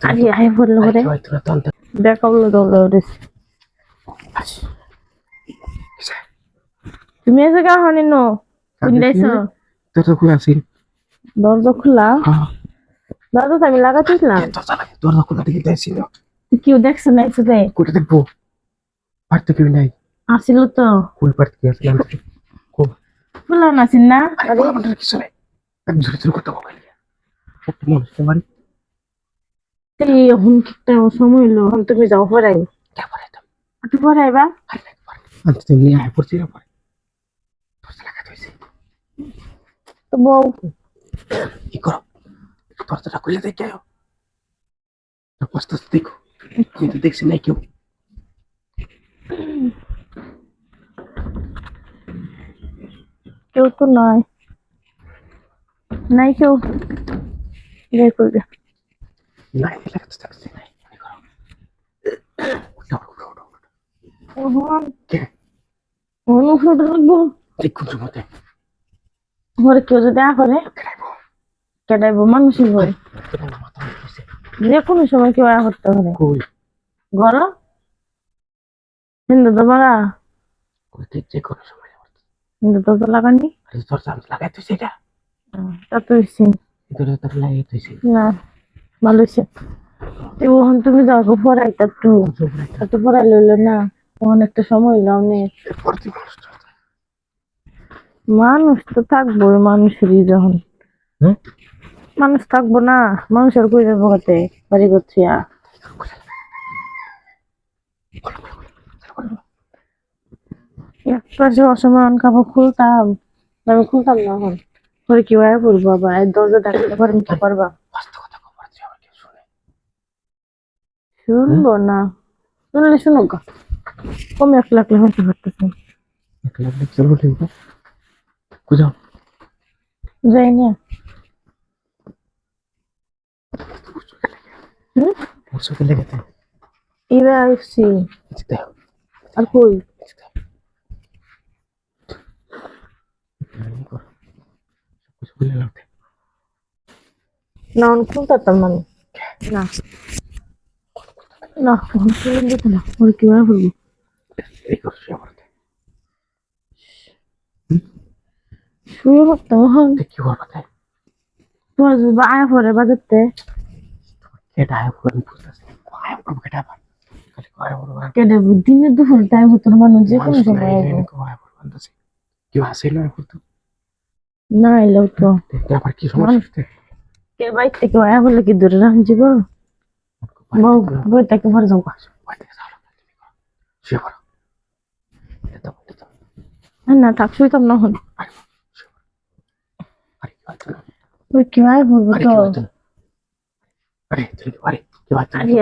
আরে আই বলল রে দেখাবলো তুমি এসে গা হনি নো? তুমি দেখছ তোর খুলে আসি দরজা খোলা? হ্যাঁ। দরজা আমি লাগাতেছিলাম তো খোলা দেখি না কেউ দেখছে না একসাথে কোটা দেখব? পারতে কেউ নাই। আসিল তো। কোন পারতে কি আসলাম খুব খোলা নাছিল না? আরে কিছু নাই। এক জোরে জোরে করতে হবে একটা মানুষ তোমার এই এখন একটা সময় হলো তুমি যাও পড়াই। কে পারে তো একটু পড়াইবা আনতে তুমি আয় পড়ছি না তোর তো বউ। কি করো? দরজাটা খুলে দেখে আয়। আস্তে দেখো। আমি তো দেখছি নাই কেউ। কেউ তো নয় নাই কেউ। বের করবে কেউ যদি আ করে কেটাইবো মানুষই উঠছে যে কোনো সময় কেউ আ করতে পারে ঘর হিন্দু তো যে কোনো সময় হিন্দু তো তো লাগানি লাগাই তুই সেটা তা তুই না। ভালো হয়েছে ওখান তুমি যাও গো পড়াই তা একটু পড়াই লইলো না ওখানে একটা সময় হইল মানুষ তো থাকব মানুষেরই যখন। মানুষ থাকব না মানুষের কই যাব কাতে বাড়ি করছি কাপড় খুলতাম আমি খুলতাম না এখন। পরে কি করব আবার? দরজা ডাকলে পরে আমি কি করবা বাস্তব কথা খবর তুই আবার কেউ শুনে শুনব না। শুনলে শুনো গা। কমে এক লাখ লাখ হতে পারতেছে। এক লাখ লাখ চলো ঠিক বুঝাও। যাই না চোখে লেগেছে এবার আসছি দেখতে আর কই? লাগতে না অন খুলতাম আমি। না। না ফোন খুলে দিত না। ওর কি আর বলব এই করছি আমার শুয়ে করতাম হন কি হওয়ার কথা তোমার আয়া পরে বাজাতে এটা আয় করে বুঝতেছি আয় করব কেটা আবার? কেটে দিনের দুপুর টাইম হতো না মানুষ যে কোনো সময়। আয় করব আনতেছি কেউ আসে না করতো না এলেও তো। দেখতে আবার কি সমস্যা কে বাইর থেকে আয়া বলে কি দূরে রাখুন যাব যাব শুয়ে পড়ো এটা তো এটা তো না থাক শুইতাম না হন আরে আরে ওই কি আয় বলব আরে তো আরে আরে কি আরে